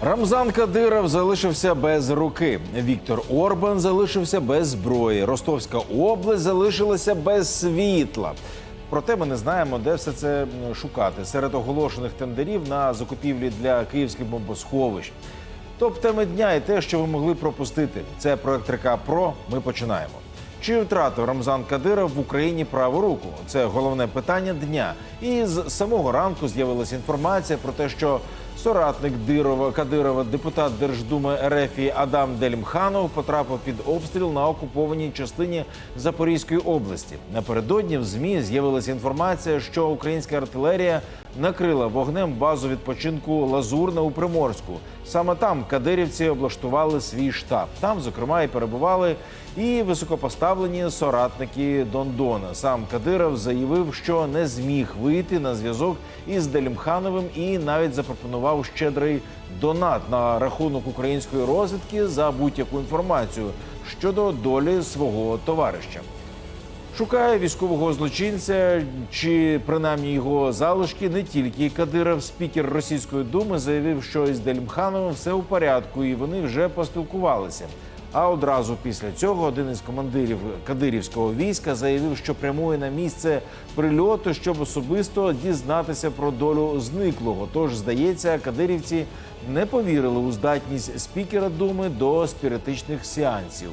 Рамзан Кадиров залишився без руки. Віктор Орбан залишився без зброї. Ростовська область залишилася без світла. Проте ми не знаємо, де все це шукати серед оголошених тендерів на закупівлі для київських бомбосховищ. Топ теми дня і те, що ви могли пропустити. Це проект РК Про. Ми починаємо. Чи втратив Рамзан Кадиров в Україні праву руку? Це головне питання дня. І з самого ранку з'явилася інформація про те, що соратник Дирова Кадирова, депутат Держдуми РФ Адам Дельмханов потрапив під обстріл на окупованій частині Запорізької області. Напередодні в змі з'явилася інформація, що українська артилерія накрила вогнем базу відпочинку Лазурна у Приморську. Саме там кадирівці облаштували свій штаб. Там, зокрема, і перебували і високопоставлені соратники Дондона. Сам Кадиров заявив, що не зміг вийти на зв'язок із Делімхановим і навіть запропонував щедрий донат на рахунок української розвідки за будь-яку інформацію щодо долі свого товариша. Шукає військового злочинця чи принаймні його залишки не тільки Кадиров. Спікер Російської думи заявив, що із Дельмхановим все у порядку, і вони вже поспілкувалися. А одразу після цього один із командирів кадирівського війська заявив, що прямує на місце прильоту, щоб особисто дізнатися про долю зниклого. Тож, здається, кадирівці не повірили у здатність спікера думи до спіритичних сеансів.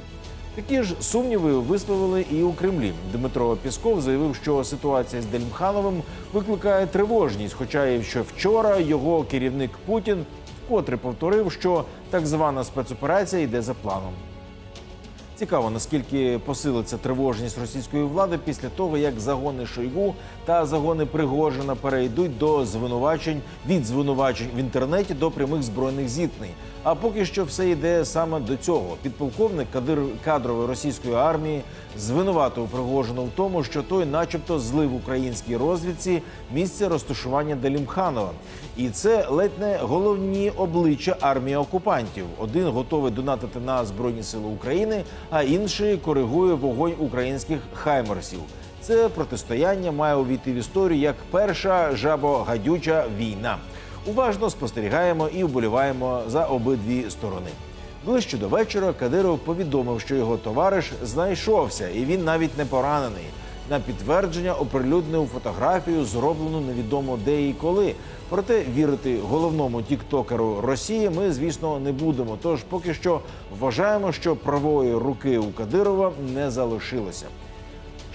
Такі ж сумніви висловили і у Кремлі. Дмитро Пісков заявив, що ситуація з Дельмхановим викликає тривожність. Хоча і що вчора його керівник Путін вкотре повторив, що так звана спецоперація йде за планом. Цікаво, наскільки посилиться тривожність російської влади після того, як загони Шойгу та загони Пригожина перейдуть до звинувачень від звинувачень в інтернеті до прямих збройних зіткнень. А поки що все йде саме до цього. Підполковник кадир кадрової російської армії звинуватив Пригожина в тому, що той, начебто, злив українській розвідці місце розташування Делімханова. І це ледь не головні обличчя армії окупантів. Один готовий донатити на збройні сили України, а інший коригує вогонь українських хаймерсів. Це протистояння має увійти в історію як перша жабогадюча війна. Уважно спостерігаємо і вболіваємо за обидві сторони. Ближче до вечора Кадиров повідомив, що його товариш знайшовся, і він навіть не поранений. На підтвердження оприлюднив фотографію, зроблену невідомо де і коли. Проте вірити головному тіктокеру Росії ми, звісно, не будемо. Тож поки що вважаємо, що правої руки у Кадирова не залишилося.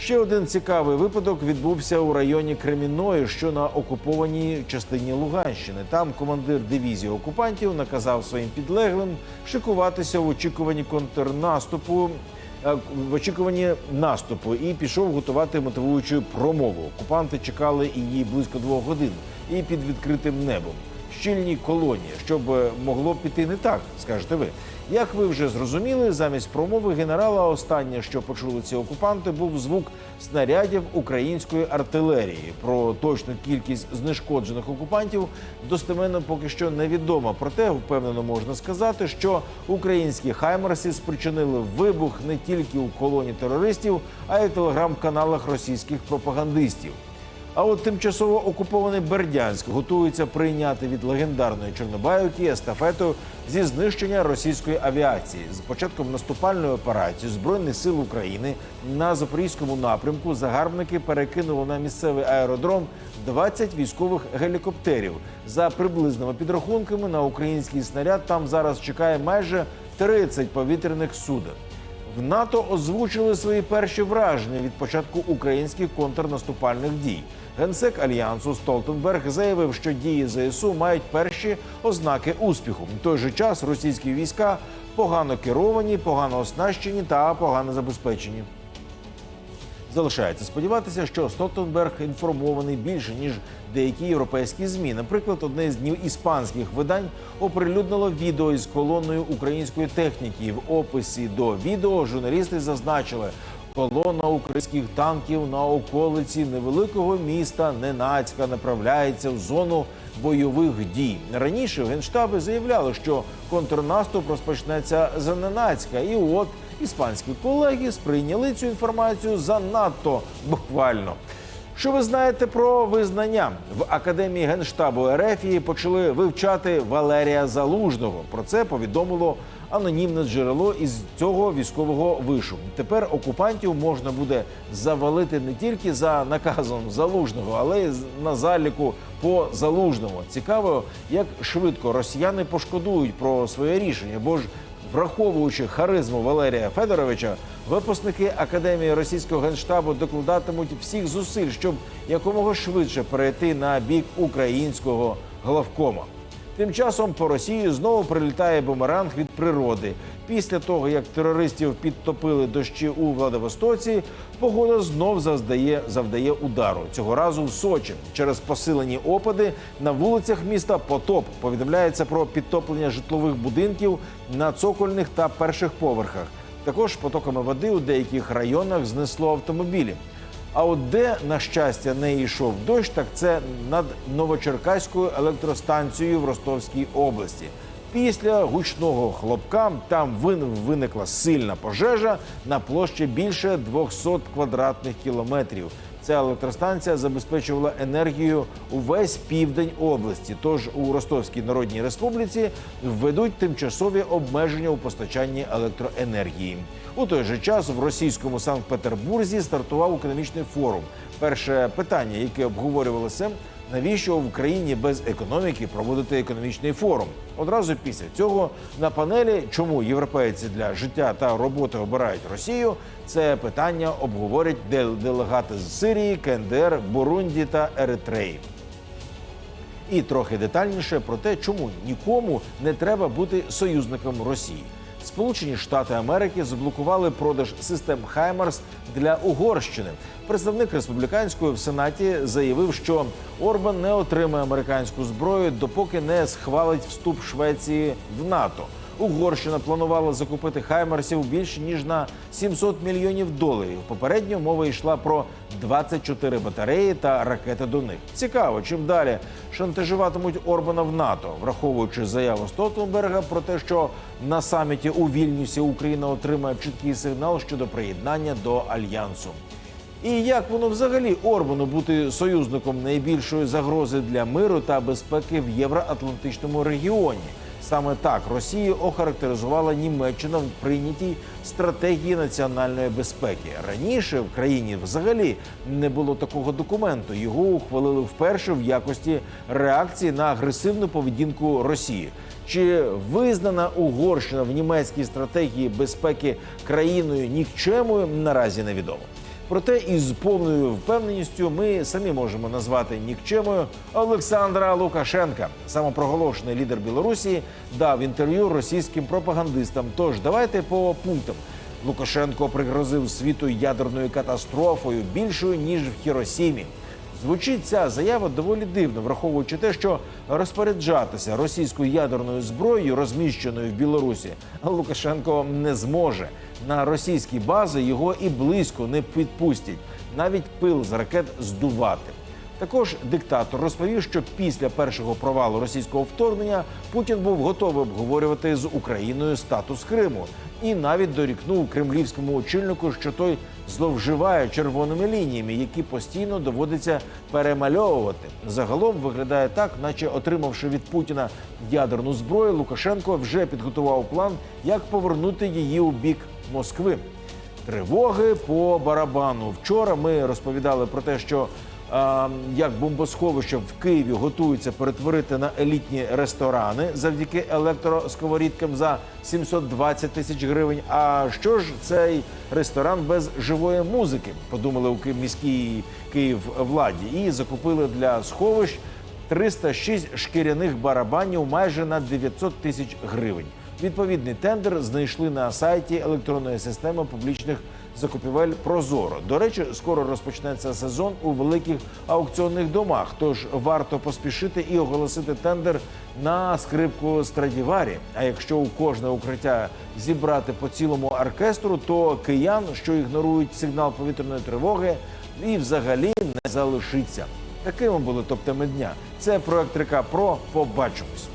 Ще один цікавий випадок відбувся у районі Кремінної, що на окупованій частині Луганщини. Там командир дивізії окупантів наказав своїм підлеглим шикуватися в очікуванні контрнаступу. е, В очікуванні наступу і пішов готувати мотивуючу промову. Окупанти чекали її близько двох годин і під відкритим небом. Щільні колонії, щоб е, могло піти не так, скажете ви. Як ви вже зрозуміли, замість промови генерала останнє, що почули ці окупанти, був звук снарядів української артилерії. Про точну кількість знешкоджених окупантів достеменно поки що невідомо. Проте впевнено можна сказати, що українські хаймерси спричинили вибух не тільки у колоні терористів, а й телеграм-каналах російських пропагандистів. А от тимчасово окупований Бердянськ готується прийняти від легендарної Чорнобайівки естафету зі знищення російської авіації. З початком наступальної операції Збройних сил України на запорізькому напрямку загарбники перекинули на місцевий аеродром 20 військових гелікоптерів. За приблизними підрахунками на український снаряд там зараз чекає майже 30 повітряних суден. В НАТО озвучили свої перші враження від початку українських контрнаступальних дій. Генсек альянсу Столтенберг заявив, що дії ЗСУ мають перші ознаки успіху. В той же час російські війська погано керовані, погано оснащені та погано забезпечені. Залишається сподіватися, що Столтенберг інформований більше ніж деякі європейські змі. Наприклад, одне з днів іспанських видань оприлюднило відео із колоною української техніки. В описі до відео журналісти зазначили. Колона українських танків на околиці невеликого міста Ненацька направляється в зону бойових дій. Раніше генштаби заявляли, що контрнаступ розпочнеться за Ненацька, і от іспанські колеги сприйняли цю інформацію занадто буквально. Що ви знаєте про визнання в академії генштабу РФ почали вивчати Валерія Залужного. Про це повідомило анонімне джерело із цього військового вишу. Тепер окупантів можна буде завалити не тільки за наказом залужного, але й на заліку по залужному. Цікаво, як швидко росіяни пошкодують про своє рішення, бо ж Враховуючи харизму Валерія Федоровича, випускники академії російського генштабу докладатимуть всіх зусиль, щоб якомога швидше перейти на бік українського главкома. Тим часом по Росії знову прилітає бумеранг від природи. Після того, як терористів підтопили дощі у Владивостоці, погода знов завдає, завдає удару. Цього разу в Сочі. Через посилені опади на вулицях міста потоп. Повідомляється про підтоплення житлових будинків на цокольних та перших поверхах. Також потоками води у деяких районах знесло автомобілі. А от де, на щастя, не йшов дощ, так це над Новочеркаською електростанцією в Ростовській області. Після гучного хлопка там вин- виникла сильна пожежа на площі більше 200 квадратних кілометрів. Ця електростанція забезпечувала енергію увесь південь області. Тож у Ростовській Народній Республіці введуть тимчасові обмеження у постачанні електроенергії. У той же час в російському Санкт-Петербурзі стартував економічний форум. Перше питання, яке обговорювалося, навіщо в Україні без економіки проводити економічний форум? Одразу після цього на панелі, чому європейці для життя та роботи обирають Росію, це питання обговорять делегати з Сирії, КНДР, Бурунді та Еритреї. І трохи детальніше про те, чому нікому не треба бути союзником Росії. Сполучені Штати Америки заблокували продаж систем Хаймарс для Угорщини. Представник республіканської в Сенаті заявив, що Орбан не отримає американську зброю, допоки не схвалить вступ Швеції в НАТО. Угорщина планувала закупити хаймарсів більше ніж на 700 мільйонів доларів. Попередньо мова йшла про 24 батареї та ракети до них. Цікаво, чим далі шантажуватимуть Орбана в НАТО, враховуючи заяву Столтенберга про те, що на саміті у Вільнюсі Україна отримає чіткий сигнал щодо приєднання до альянсу. І як воно взагалі Орбану бути союзником найбільшої загрози для миру та безпеки в євроатлантичному регіоні? Саме так Росію охарактеризувала Німеччина в прийнятій стратегії національної безпеки. Раніше в країні взагалі не було такого документу. Його ухвалили вперше в якості реакції на агресивну поведінку Росії. Чи визнана Угорщина в німецькій стратегії безпеки країною нікчемою наразі невідомо. Проте із повною впевненістю ми самі можемо назвати нікчемою Олександра Лукашенка. Самопроголошений лідер Білорусі дав інтерв'ю російським пропагандистам. Тож давайте по пунктам. Лукашенко пригрозив світу ядерною катастрофою більшою ніж в Хіросімі. Звучить ця заява доволі дивно, враховуючи те, що розпоряджатися російською ядерною зброєю, розміщеною в Білорусі, Лукашенко не зможе. На російські бази його і близько не підпустять, навіть пил з ракет здувати. Також диктатор розповів, що після першого провалу російського вторгнення Путін був готовий обговорювати з Україною статус Криму і навіть дорікнув кремлівському очільнику, що той зловживає червоними лініями, які постійно доводиться перемальовувати. Загалом виглядає так, наче отримавши від Путіна ядерну зброю, Лукашенко вже підготував план, як повернути її у бік Москви. Тривоги по барабану. Вчора ми розповідали про те, що як бомбосховище в Києві готуються перетворити на елітні ресторани завдяки електросковорідкам за 720 тисяч гривень. А що ж цей ресторан без живої музики? Подумали у міській Київ владі і закупили для сховищ 306 шкіряних барабанів майже на 900 тисяч гривень. Відповідний тендер знайшли на сайті електронної системи публічних закупівель Прозоро. До речі, скоро розпочнеться сезон у великих аукціонних домах. Тож варто поспішити і оголосити тендер на скрипку Страдіварі. А якщо у кожне укриття зібрати по цілому оркестру, то киян, що ігнорують сигнал повітряної тривоги, і взагалі не залишиться. Такими були топ-теми дня. Це проект Река Про. Побачимось.